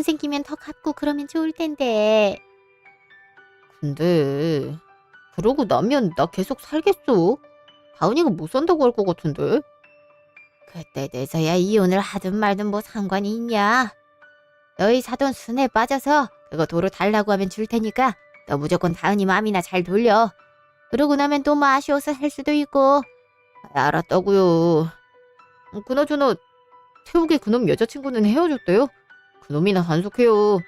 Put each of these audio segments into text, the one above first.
돈 생기면 더 갚고 그러면 좋을 텐데. 근데 그러고 나면 나 계속 살겠어. 다은이가 못 산다고 할 것 같은데. 그때 돼서야 이혼을 하든 말든 뭐 상관이 있냐? 너희 사돈 순에 빠져서 그거 도로 달라고 하면 줄 테니까 너 무조건 다은이 마음이나 잘 돌려. 그러고 나면 또 뭐 아쉬워서 할 수도 있고. 알았다고요. 어, 그나저나 태욱의 그놈 여자친구는 헤어졌대요. 그놈이나 단속해요.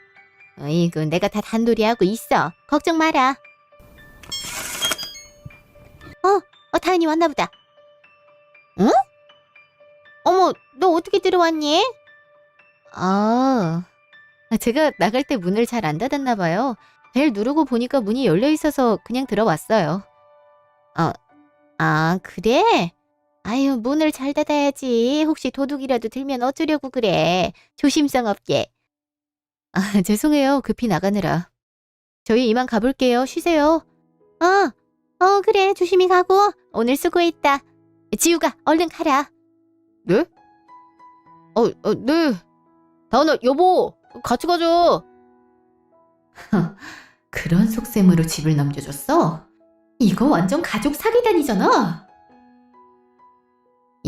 어이구 내가 다 단돌이 하고 있어. 걱정 마라. 어, 어 다은이 왔나 보다. 응? 어머, 너 어떻게 들어왔니? 아, 제가 나갈 때 문을 잘 안 닫았나 봐요. 벨 누르고 보니까 문이 열려 있어서 그냥 들어왔어요. 아, 그래? 아유, 문을 잘 닫아야지. 혹시 도둑이라도 들면 어쩌려고 그래. 조심성 없게. 아, 죄송해요. 급히 나가느라. 저희 이만 가볼게요. 쉬세요. 어, 어, 그래. 조심히 가고. 오늘 수고했다. 지우가, 얼른 가라. 네? 어, 어, 네. 다은아, 여보, 같이 가자. 그런 속셈으로 집을 넘겨줬어? 이거 완전 가족 사기단이잖아.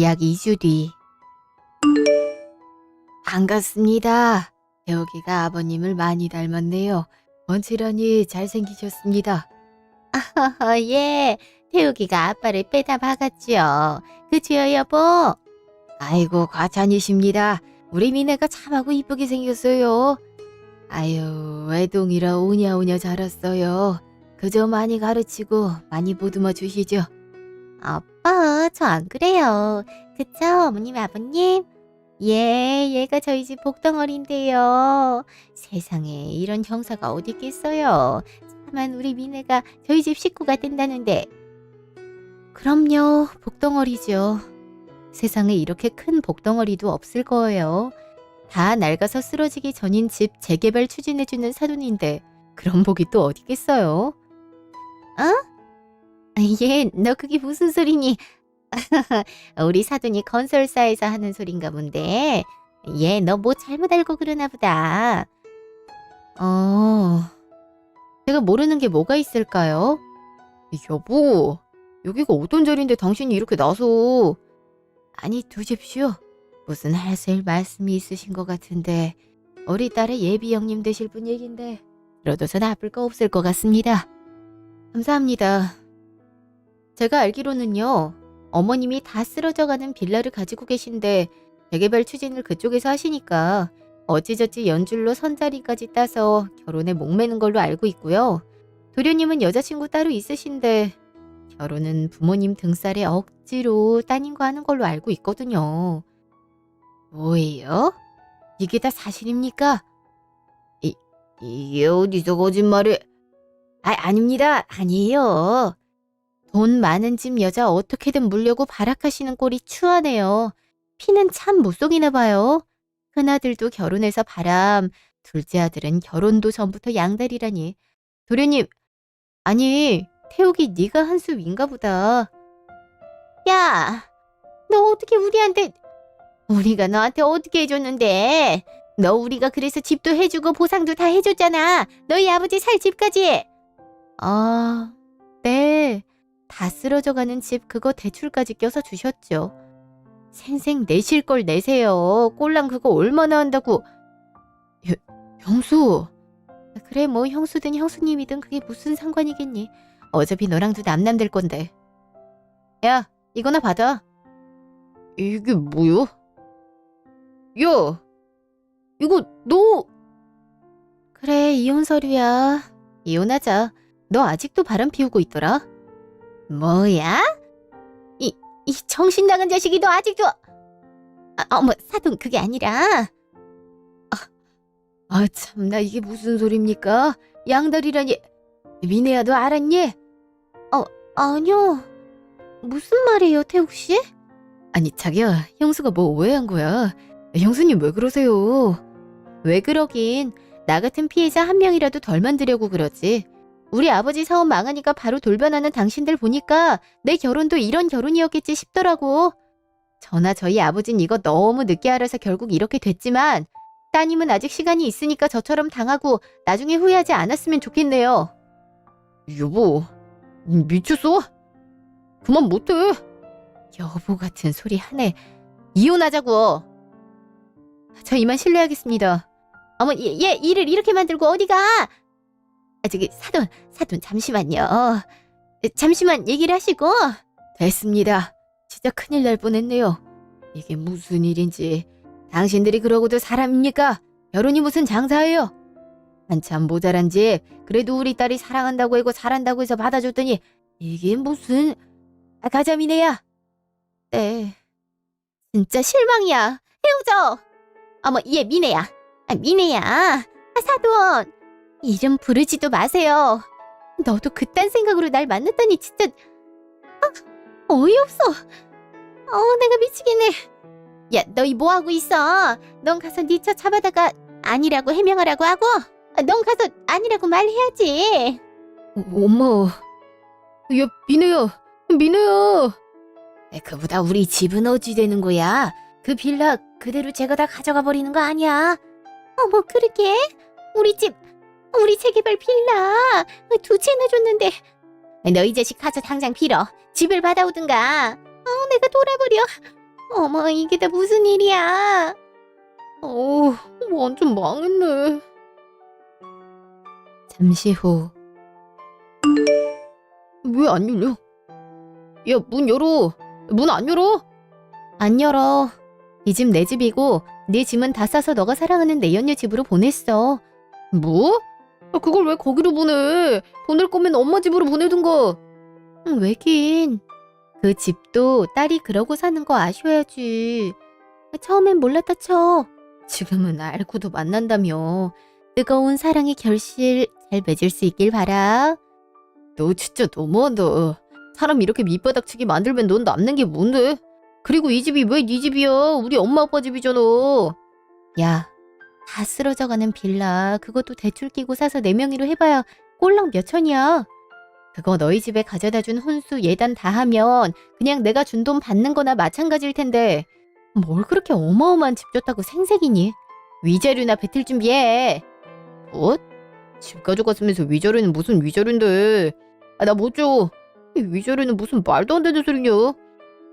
약 2주 뒤. 반갑습니다. 여기가 아버님을 많이 닮았네요. 원치라니 잘생기셨습니다. 어, 예. 태욱이가 아빠를 빼다 박았지요. 그치요, 여보? 아이고, 과찬이십니다. 우리 미네가 참하고 이쁘게 생겼어요. 아유, 외동이라 오냐오냐 자랐어요. 그저 많이 가르치고 많이 보듬어 주시죠. 아빠, 저 안 그래요. 그쵸, 어머님, 아버님? 예, 얘가 저희 집 복덩어리인데요. 세상에 이런 형사가 어디 있겠어요. 다만 우리 미네가 저희 집 식구가 된다는데. 그럼요, 복덩어리죠. 세상에 이렇게 큰 복덩어리도 없을 거예요. 다 낡아서 쓰러지기 전인 집 재개발 추진해주는 사돈인데 그런 복이 또 어디겠어요? 얘, 너 그게 무슨 소리니? 우리 사돈이 건설사에서 하는 소린가 본데. 얘, 너 뭐 잘못 알고 그러나 보다. 어, 제가 모르는 게 뭐가 있을까요? 여보, 여기가 어떤 자리인데 당신이 이렇게 나서. 아니, 두십시오. 무슨 하실 말씀이 있으신 것 같은데, 우리 딸의 예비 형님 되실 분 얘긴데, 들어둬서 나쁠 거 없을 것 같습니다. 감사합니다. 제가 알기로는요, 어머님이 다 쓰러져가는 빌라를 가지고 계신데, 재개발 추진을 그쪽에서 하시니까, 어찌저찌 연줄로 선자리까지 따서 결혼에 목매는 걸로 알고 있고요. 도련님은 여자친구 따로 있으신데 결혼은 부모님 등살에 억지로 따님과 하는 걸로 알고 있거든요. 뭐예요? 이게 다 사실입니까? 이, 이게 어디서 거짓말을... 아, 아닙니다. 아니에요. 돈 많은 집 여자 어떻게든 물려고 발악하시는 꼴이 추하네요. 피는 참못 속이나 봐요. 큰아들도 결혼해서 바람, 둘째 아들은 결혼도 전부터 양다리라니. 도련님, 아니, 태욱이 네가 한수 윈가 보다. 야, 너 어떻게 우리한테, 우리가 너한테 어떻게 해줬는데? 너 우리가 그래서 집도 해주고 보상도 다 해줬잖아. 너희 아버지 살 집까지. 아, 네. 다 쓰러져가는 집 그거 대출까지 껴서 주셨죠. 생생 내실 걸 내세요. 꼴랑 그거 얼마나 한다고. 여, 형수. 그래 뭐 형수든 형수님이든 그게 무슨 상관이겠니. 어차피 너랑도 남남 될 건데. 야, 이거나 받아. 이게 뭐야? 야, 이거 너... 그래, 이혼 서류야. 이혼하자. 너 아직도 바람 피우고 있더라. 뭐야? 이, 이 정신 나간 자식이 너 아직도, 아, 어머, 사돈 그게 아니라, 아, 참나 이게 무슨 소리입니까? 양다리라니. 미네야 너 알았니? 아니요. 무슨 말이에요, 태욱 씨? 아니 자기야 형수가 뭐 오해한 거야. 형수님 왜 그러세요? 왜 그러긴 나 같은 피해자 한 명이라도 덜 만들려고 그러지. 우리 아버지 사업 망하니까 바로 돌변하는 당신들 보니까 내 결혼도 이런 결혼이었겠지 싶더라고. 저나 저희 아버진 이거 너무 늦게 알아서 결국 이렇게 됐지만 따님은 아직 시간이 있으니까 저처럼 당하고 나중에 후회하지 않았으면 좋겠네요. 여보, 미쳤어? 그만 못해. 여보 같은 소리 하네. 이혼하자고. 저 이만 실례하겠습니다. 어머, 얘, 얘 일을 이렇게 만들고 어디가? 아, 저기 사돈, 사돈 잠시만요. 잠시만 얘기를 하시고. 됐습니다. 진짜 큰일 날 뻔했네요. 이게 무슨 일인지. 당신들이 그러고도 사람입니까? 결혼이 무슨 장사예요? 한참 모자란 집, 그래도 우리 딸이 사랑한다고 하고 잘한다고 해서 받아줬더니 이게 무슨 아, 가자미네야. 네. 진짜 실망이야. 헤어져. 어머, 얘 미네야. 아, 미네야. 아, 사돈. 이름 부르지도 마세요. 너도 그딴 생각으로 날 만났다니 진짜 아, 어이없어. 어, 내가 미치겠네. 야, 너희 뭐 하고 있어? 넌 가서 네 차 잡아다가 아니라고 해명하라고 하고, 아, 넌 가서 아니라고 말해야지. 엄마, 야, 민우야, 민우야. 그보다 우리 집은 어찌 되는 거야? 그 빌라 그대로 제가 다 가져가 버리는 거 아니야? 어머, 그러게. 우리 집, 우리 재개발 빌라 두 채나 줬는데. 너이 자식 가서 당장 빌어. 집을 받아오든가. 어, 내가 돌아버려. 어머, 이게 다 무슨 일이야? 어, 완전 망했네. 잠시 후. 왜 안 열려? 야, 문 열어. 문 안 열어? 안 열어. 이 집 내 집이고 네 짐은 다 싸서 너가 사랑하는 내 연녀 집으로 보냈어. 뭐? 아, 그걸 왜 거기로 보내? 보낼 거면 엄마 집으로 보내든가. 응, 왜긴. 그 집도 딸이 그러고 사는 거 아셔야지. 처음엔 몰랐다 쳐. 지금은 알고도 만난다며. 뜨거운 사랑의 결실 잘 맺을 수 있길 바라. 너 진짜 너무한다. 사람 이렇게 밑바닥치게 만들면 넌 남는 게 뭔데? 그리고 이 집이 왜 네 집이야? 우리 엄마 아빠 집이잖아. 야, 다 쓰러져가는 빌라 그것도 대출 끼고 사서 내 명의로 해봐야 꼴랑 몇 천이야. 그거 너희 집에 가져다 준 혼수 예단 다 하면 그냥 내가 준 돈 받는 거나 마찬가지일 텐데 뭘 그렇게 어마어마한 집 줬다고 생색이니? 위자료나 뱉을 준비해. 뭐? 집 가져갔으면서 위자료는 무슨 위자료인데? 아, 나 못 줘. 이 위자료는 무슨 말도 안 되는 소리냐?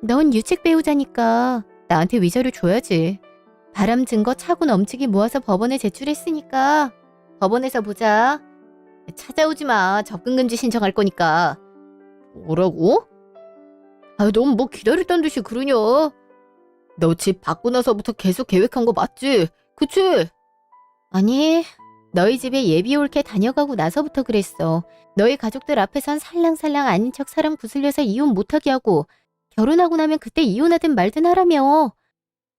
넌 유책 배우자니까 나한테 위자료 줘야지. 바람 증거 차고 넘치게 모아서 법원에 제출했으니까 법원에서 보자. 찾아오지 마. 접근 금지 신청할 거니까. 뭐라고? 아, 넌 뭐 기다렸다는 듯이 그러냐? 너 집 받고 나서부터 계속 계획한 거 맞지? 그치? 아니, 너희 집에 예비 올케 다녀가고 나서부터 그랬어. 너희 가족들 앞에선 살랑살랑 아닌 척 사람 구슬려서 이혼 못하게 하고 결혼하고 나면 그때 이혼하든 말든 하라며.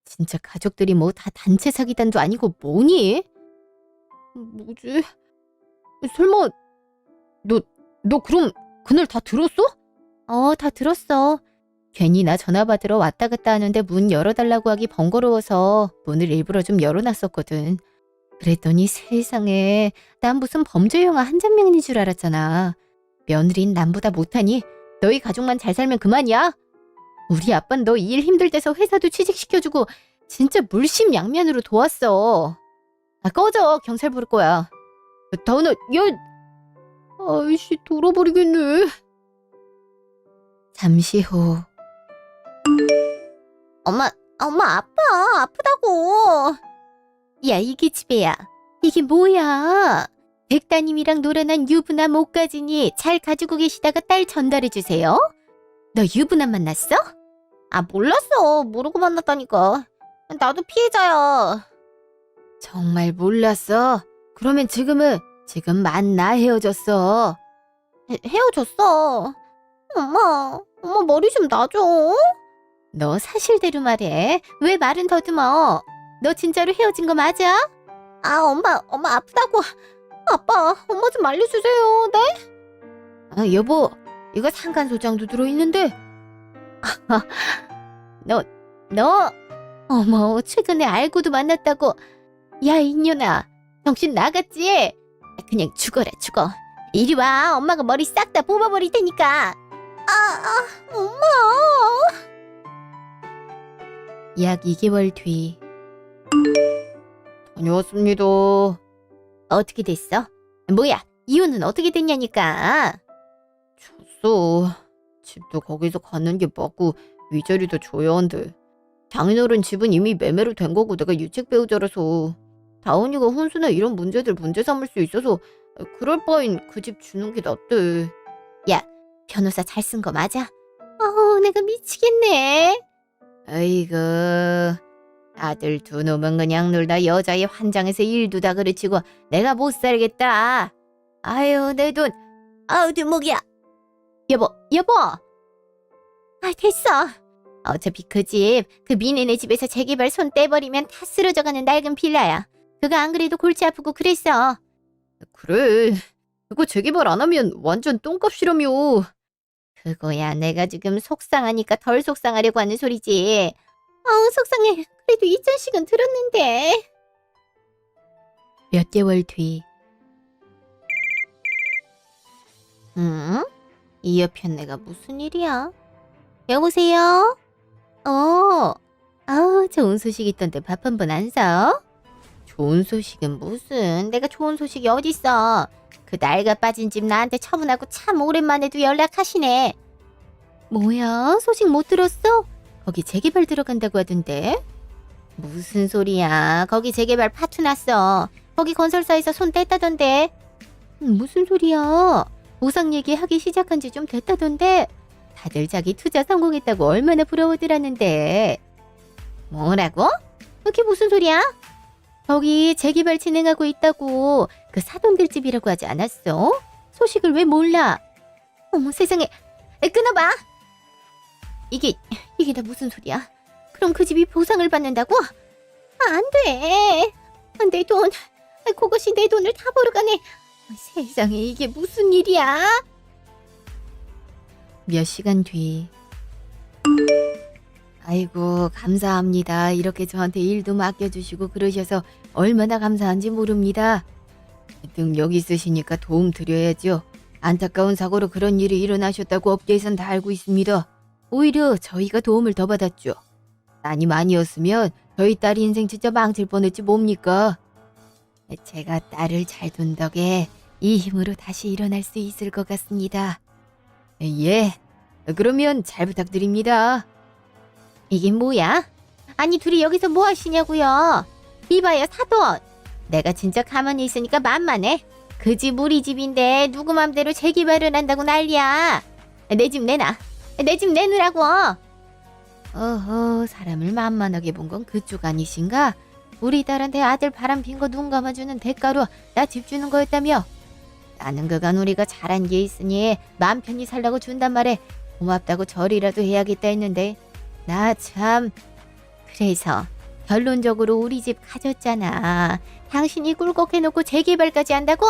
진짜 가족들이 뭐 다 단체 사기단도 아니고 뭐니? 뭐지? 설마 너, 너 그럼 그날 다 들었어? 어, 다 들었어. 괜히 나 전화 받으러 왔다 갔다 하는데 문 열어달라고 하기 번거로워서 문을 일부러 좀 열어놨었거든. 그랬더니 세상에 난 무슨 범죄 영화 한 장면인 줄 알았잖아. 며느린 남보다 못하니 너희 가족만 잘 살면 그만이야. 우리 아빤 너일 힘들 때서 회사도 취직시켜주고 진짜 물심양면으로 도왔어. 아 꺼져 경찰 부를 거야. 다은아 야 아이씨 돌아버리겠네. 잠시 후 엄마 엄마 아파 아프다고. 야 이게 집애야. 이게 뭐야? 백다님이랑 놀아난 유부남 못 가지니 잘 가지고 계시다가 딸 전달해 주세요. 너 유부남 만났어? 아 몰랐어 모르고 만났다니까. 나도 피해자야. 정말 몰랐어. 그러면 지금은 지금 만나 헤어졌어. 헤, 헤어졌어. 엄마, 엄마 머리 좀 놔줘. 너 사실대로 말해. 왜 말은 더듬어? 너 진짜로 헤어진 거 맞아? 아, 엄마, 엄마 아프다고. 아빠, 엄마 좀 알려주세요. 네? 아, 여보, 이거 상간 소장도 들어있는데. 너, 너, 어머, 최근에 알고도 만났다고. 야, 이년아, 정신 나갔지? 그냥 죽어라, 죽어. 이리 와, 엄마가 머리 싹 다 뽑아버릴 테니까. 아, 아, 엄마. 약 2개월 뒤. 다녀왔습니다. 어떻게 됐어? 뭐야, 이혼은 어떻게 됐냐니까. 졌어. 집도 거기서 가는 게 맞고 위자료도 줘야 한대. 장인어른 집은 이미 매매로 된 거고 내가 유책 배우자라서 다운이가 혼수나 이런 문제들 문제 삼을 수 있어서 그럴 바엔 그 집 주는 게 낫대. 변호사 잘 쓴 거 맞아? 어, 내가 미치겠네. 아이고 아들 두 놈은 그냥 놀다 여자의 환장해서 일도 다 그르치고 내가 못 살겠다. 아유 내 돈. 아우, 뒷목이야. 여보, 여보. 아, 됐어. 어차피 그 집, 그 미네네 집에서 재개발 손 떼버리면 다 쓰러져 가는 낡은 빌라야. 그거 안 그래도 골치 아프고 그랬어. 그래. 그거 재개발 안 하면 완전 똥값이라며. 그거야 내가 지금 속상하니까 덜 속상하려고 하는 소리지. 어우 속상해. 그래도 이 자식은 들었는데. 몇 개월 뒤. 응? 이 옆엔 내가 무슨 일이야? 여보세요? 어. 아우 좋은 소식 있던데 밥 한 번안 사? 좋은 소식은 무슨? 내가 좋은 소식이 어딨어? 그 낡아 빠진 집 나한테 처분하고 참 오랜만에도 연락하시네. 뭐야? 소식 못 들었어? 거기 재개발 들어간다고 하던데? 무슨 소리야? 거기 재개발 파투 났어. 거기 건설사에서 손 뗐다던데. 음, 무슨 소리야? 보상 얘기하기 시작한 지 좀 됐다던데. 다들 자기 투자 성공했다고 얼마나 부러워들었는데. 뭐라고? 그게 무슨 소리야? 거기 재개발 진행하고 있다고 그 사돈들 집이라고 하지 않았어? 소식을 왜 몰라? 어머 세상에 에, 끊어봐 이게 이게 다 무슨 소리야 그럼 그 집이 보상을 받는다고? 아, 안 돼 내 돈 그것이 내 돈을 다 벌어가네 세상에 이게 무슨 일이야 몇 시간 뒤 아이고 감사합니다. 이렇게 저한테 일도 맡겨주시고 그러셔서 얼마나 감사한지 모릅니다. 능력 있으시니까 도움 드려야죠. 안타까운 사고로 그런 일이 일어나셨다고 업계에선 다 알고 있습니다. 오히려 저희가 도움을 더 받았죠. 난이 많이었으면 저희 딸 인생 진짜 망칠 뻔했지 뭡니까? 제가 딸을 잘 둔 덕에 이 힘으로 다시 일어날 수 있을 것 같습니다. 예, 그러면 잘 부탁드립니다. 이게 뭐야? 아니 둘이 여기서 뭐 하시냐고요? 이봐요 사돈. 내가 진짜 가만히 있으니까 만만해. 그 집 우리 집인데 누구 맘대로 재개발을 한다고 난리야. 내 집 내놔. 내 집 내놓으라고. 어허 사람을 만만하게 본 건 그쪽 아니신가? 우리 딸한테 아들 바람 핀 거 눈 감아주는 대가로 나 집 주는 거였다며. 나는 그간 우리가 잘한 게 있으니 맘 편히 살라고 준단 말에 고맙다고 절이라도 해야겠다 했는데 나 참. 그래서 결론적으로 우리 집 가졌잖아. 당신이 꿀꺽해놓고 재개발까지 한다고?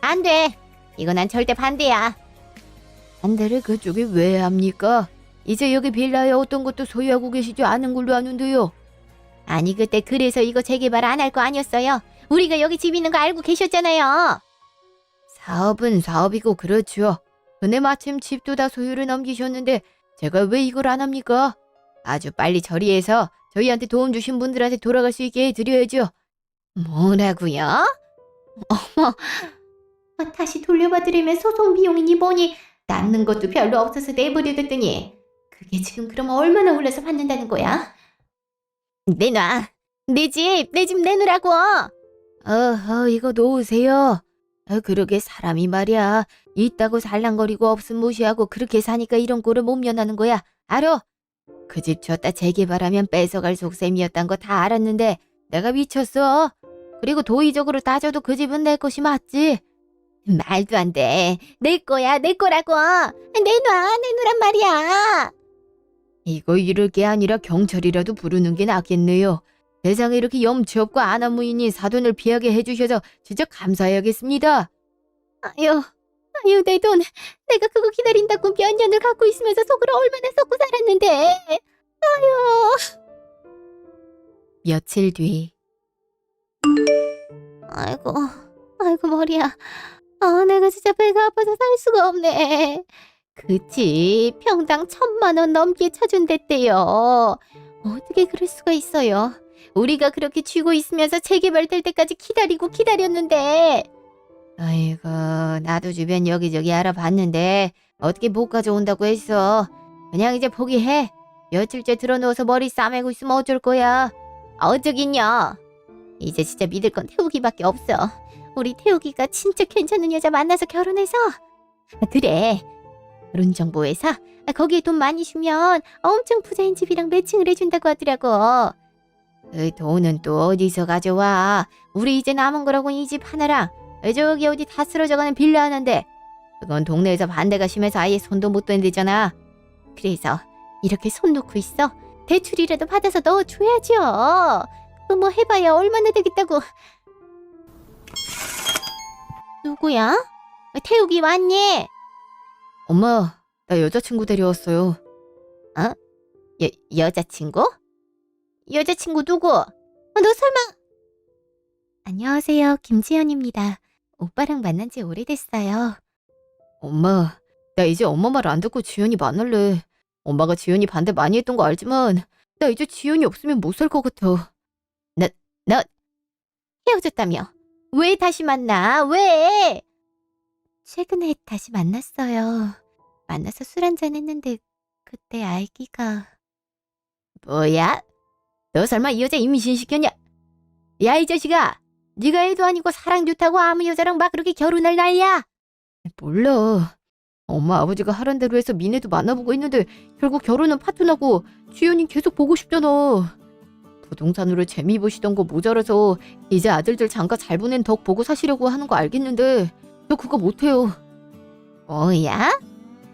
안 돼. 이거 난 절대 반대야. 반대를 그쪽이 왜 합니까? 이제 여기 빌라에 어떤 것도 소유하고 계시지 않은 걸로 아는데요. 아니 그때 그래서 이거 재개발 안 할 거 아니었어요. 우리가 여기 집 있는 거 알고 계셨잖아요. 사업은 사업이고 그렇죠. 근데 마침 집도 다 소유를 넘기셨는데 제가 왜 이걸 안 합니까? 아주 빨리 처리해서 저희한테 도움 주신 분들한테 돌아갈 수 있게 해드려야죠. 뭐라고요? 어머, 아, 다시 돌려받으려면 소송 비용이니 뭐니 남는 것도 별로 없어서 내버려뒀더니 그게 지금 그럼 얼마나 올라서 받는다는 거야? 내놔. 내 집, 내 집 내놓으라고. 어허, 이거 놓으세요. 아, 그러게 사람이 말이야. 있다고 살랑거리고 없음 무시하고 그렇게 사니까 이런 꼴을 못 면하는 거야. 알어? 그 집 줬다 재개발하면 뺏어갈 속셈이었단 거 다 알았는데 내가 미쳤어. 그리고 도의적으로 따져도 그 집은 내 것이 맞지. 말도 안 돼. 내 거야, 내 거라고. 내놔, 내놓으란 말이야. 이거 이럴 게 아니라 경찰이라도 부르는 게 낫겠네요. 세상에 이렇게 염치 없고 아나무인이 사돈을 피하게 해주셔서 진짜 감사해야겠습니다. 아유, 아유, 내 돈. 내가 그거 기다린다고 몇 년을 갖고 있으면서 속으로 얼마나 썩고 살았는데. 아유. 며칠 뒤. 아이고, 아이고, 머리야. 아, 내가 진짜 배가 아파서 살 수가 없네. 그치, 평당 천만 원 넘게 쳐준댔대요. 어떻게 그럴 수가 있어요. 우리가 그렇게 쥐고 있으면서 재개발될 때까지 기다리고 기다렸는데. 아이고, 나도 주변 여기저기 알아봤는데 어떻게 못 가져온다고 했어. 그냥 이제 포기해. 며칠째 들어누워서 머리 싸매고 있으면 어쩔 거야. 어쩌긴요. 이제 진짜 믿을 건 태우기밖에 없어. 우리 태우기가 진짜 괜찮은 여자 만나서 결혼해서. 아, 그래. 결혼정보회사 아, 거기에 돈 많이 주면 엄청 부자인 집이랑 매칭을 해준다고 하더라고. 그 돈은 또 어디서 가져와? 우리 이제 남은 거라고 이 집 하나랑 저기 어디 다 쓰러져가는 빌라 하나인데 그건 동네에서 반대가 심해서 아예 손도 못 댄대잖아. 그래서 이렇게 손 놓고 있어. 대출이라도 받아서 넣어줘야죠. 뭐 해봐야 얼마나 되겠다고. 누구야? 태욱이 왔니? 엄마, 나 여자친구 데려왔어요. 여, 여자친구? 여자친구 누구? 어, 너 설마... 안녕하세요. 김지연입니다. 오빠랑 만난 지 오래됐어요. 엄마, 나 이제 엄마 말 안 듣고 지연이 만날래. 엄마가 지연이 반대 많이 했던 거 알지만 나 이제 지연이 없으면 못 살 것 같아. 헤어졌다며. 왜 다시 만나? 왜? 최근에 다시 만났어요. 만나서 술 한잔 했는데 그때 알기가... 뭐야? 너 설마 이 여자 임신시켰냐? 야, 이 자식아! 네가 애도 아니고 사랑 좋다고 아무 여자랑 막 그렇게 결혼할 나이야? 몰라. 엄마 아버지가 하란 대로 해서 미네도 만나보고 있는데 결국 결혼은 파토나고 지연이 계속 보고 싶잖아. 부동산으로 재미 보시던 거 모자라서 이제 아들들 장가 잘 보낸 덕 보고 사시려고 하는 거 알겠는데 너 그거 못해요. 뭐야?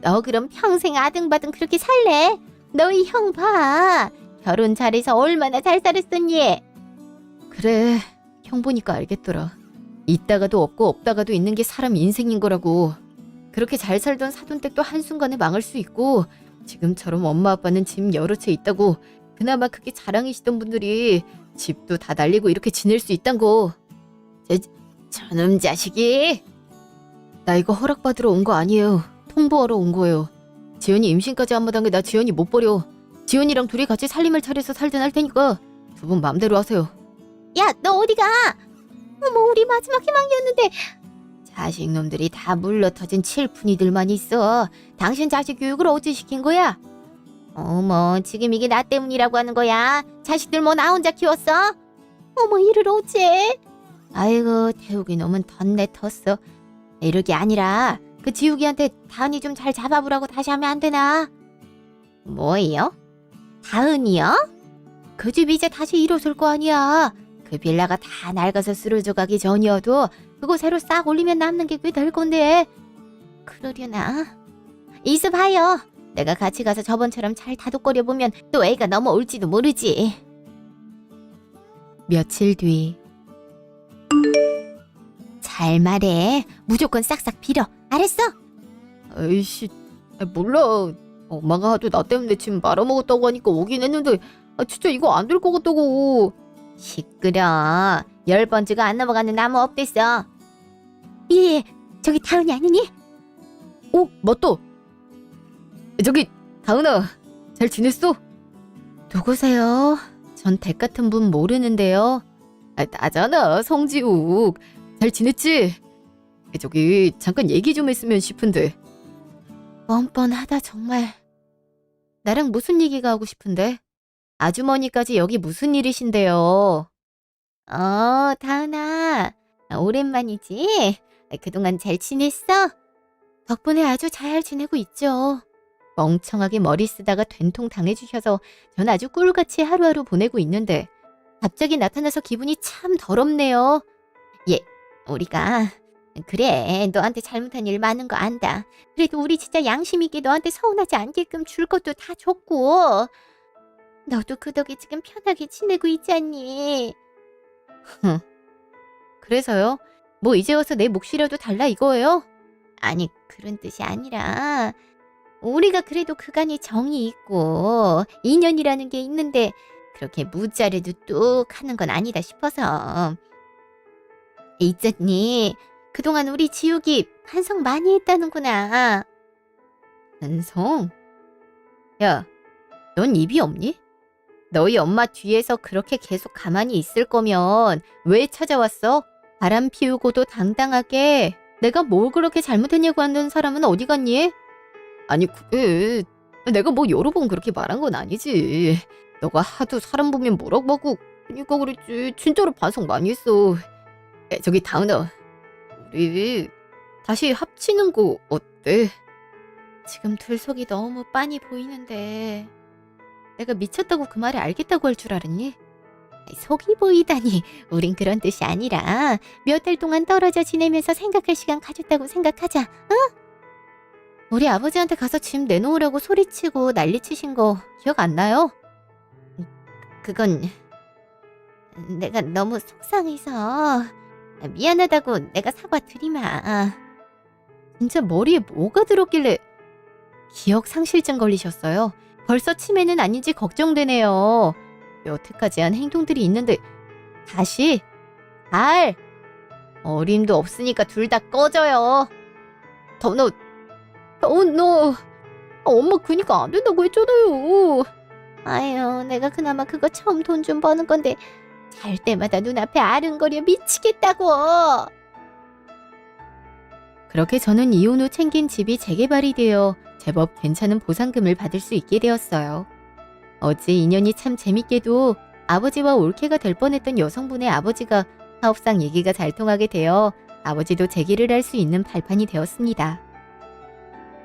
너 그럼 평생 아등바등 그렇게 살래? 너희 형 봐. 결혼 잘해서 얼마나 잘 살았었니? 그래, 형 보니까 알겠더라. 있다가도 없고 없다가도 있는 게 사람 인생인 거라고. 그렇게 잘 살던 사돈댁도 한순간에 망할 수 있고 지금처럼 엄마 아빠는 집 여러 채 있다고 그나마 그게 자랑이시던 분들이 집도 다 날리고 이렇게 지낼 수 있단 거. 저, 저놈 자식이. 나 이거 허락받으러 온 거 아니에요. 통보하러 온 거예요. 지연이 임신까지 한 마당에 나 지연이 못 버려. 지연이랑 둘이 같이 살림을 차려서 살든 할 테니까 두 분 맘대로 하세요. 야, 너 어디 가? 어머, 우리 마지막 희망이었는데. 자식 놈들이 다 물러터진 칠푼이들만 있어. 당신 자식 교육을 어찌 시킨 거야? 어머, 지금 이게 나 때문이라고 하는 거야? 자식들 뭐 나 혼자 키웠어? 어머, 이를 어째? 아이고 태욱이 놈은 덧내 텄어. 이럴 게 아니라 그 지욱이한테 다은이 좀 잘 잡아보라고 다시 하면 안 되나? 뭐예요? 다은이요? 그 집 이제 다시 일어설 거 아니야. 그 빌라가 다 낡아서 쓰러져 가기 전이어도 그거 새로 싹 올리면 남는 게 꽤 될 건데. 그러려나? 있어봐요. 내가 같이 가서 저번처럼 잘 다독거려 보면 또 애가 넘어올지도 모르지. 며칠 뒤 잘 말해. 무조건 싹싹 빌어. 알았어? 아이씨 아, 몰라. 엄마가 하도 나 때문에 지금 말아먹었다고 하니까 오긴 했는데 아, 진짜 이거 안 될 것 같다고. 시끄러. 열 번째가 안 넘어가는 나무 없댔어. 예, 저기 다은이 아니니? 오 맞다. 저기 다은아 잘 지냈어? 누구세요? 전 댁 같은 분 모르는데요. 아, 나잖아 성지욱. 잘 지냈지? 저기 잠깐 얘기 좀 했으면 싶은데. 뻔뻔하다 정말. 나랑 무슨 얘기가 하고 싶은데? 아주머니까지 여기 무슨 일이신데요? 어, 다은아. 오랜만이지? 그동안 잘 지냈어? 덕분에 아주 잘 지내고 있죠. 멍청하게 머리 쓰다가 된통 당해주셔서 전 아주 꿀같이 하루하루 보내고 있는데 갑자기 나타나서 기분이 참 더럽네요. 예, 우리가 그래 너한테 잘못한 일 많은 거 안다. 그래도 우리 진짜 양심 있게 너한테 서운하지 않게끔 줄 것도 다 줬고 너도 그 덕에 지금 편하게 지내고 있잖니. 그래서요? 뭐 이제 와서 내 몫이라도 달라 이거예요? 아니 그런 뜻이 아니라 우리가 그래도 그간에 정이 있고 인연이라는 게 있는데 그렇게 무자르도 뚝 하는 건 아니다 싶어서 있잖니 그동안 우리 지욱이 반성 많이 했다는구나 반성? 야, 넌 입이 없니? 너희 엄마 뒤에서 그렇게 계속 가만히 있을 거면 왜 찾아왔어? 바람 피우고도 당당하게 내가 뭘 그렇게 잘못했냐고 하는 사람은 어디 갔니? 아니 그래 내가 뭐 여러 번 그렇게 말한 건 아니지 너가 하도 사람 보면 뭐라고 하고 그러니까 그랬지 진짜로 반성 많이 했어 에, 저기 다은아 우리 다시 합치는 거 어때? 지금 둘 속이 너무 빤히 보이는데 내가 미쳤다고 그 말을 알겠다고 할 줄 알았니? 속이 보이다니 우린 그런 뜻이 아니라 몇 달 동안 떨어져 지내면서 생각할 시간 가졌다고 생각하자 어? 우리 아버지한테 가서 짐 내놓으라고 소리치고 난리치신 거 기억 안 나요? 그건 내가 너무 속상해서 미안하다고 내가 사과 드리마 진짜 머리에 뭐가 들었길래 기억 상실증 걸리셨어요? 벌써 치매는 아닌지 걱정되네요. 여태까지 한 행동들이 있는데 다시 알 어림도 없으니까 둘 다 꺼져요. 더너 더너 엄마 그니까 안 된다고 했잖아요. 아유, 내가 그나마 그거 처음 돈 좀 버는 건데 잘 때마다 눈앞에 아른거려 미치겠다고. 그렇게 저는 이혼 후 챙긴 집이 재개발이 되어 제법 괜찮은 보상금을 받을 수 있게 되었어요. 어제 인연이 참 재밌게도 아버지와 올케가 될 뻔했던 여성분의 아버지가 사업상 얘기가 잘 통하게 되어 아버지도 재기를 할 수 있는 발판이 되었습니다.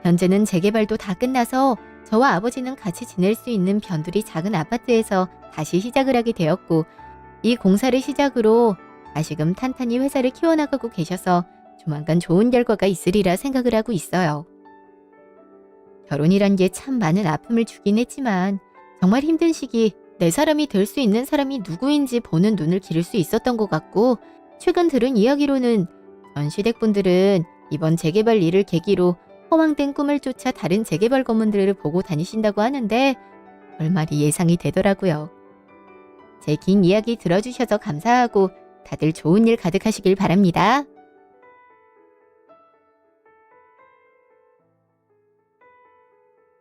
현재는 재개발도 다 끝나서 저와 아버지는 같이 지낼 수 있는 변두리 작은 아파트에서 다시 시작을 하게 되었고 이 공사를 시작으로 다시금 탄탄히 회사를 키워나가고 계셔서 조만간 좋은 결과가 있으리라 생각을 하고 있어요. 결혼이란 게 참 많은 아픔을 주긴 했지만 정말 힘든 시기 내 사람이 될 수 있는 사람이 누구인지 보는 눈을 기를 수 있었던 것 같고 최근 들은 이야기로는 전 시댁분들은 이번 재개발 일을 계기로 허황된 꿈을 쫓아 다른 재개발 건물들을 보고 다니신다고 하는데 결말이 예상이 되더라고요. 제 긴 이야기 들어주셔서 감사하고 다들 좋은 일 가득하시길 바랍니다.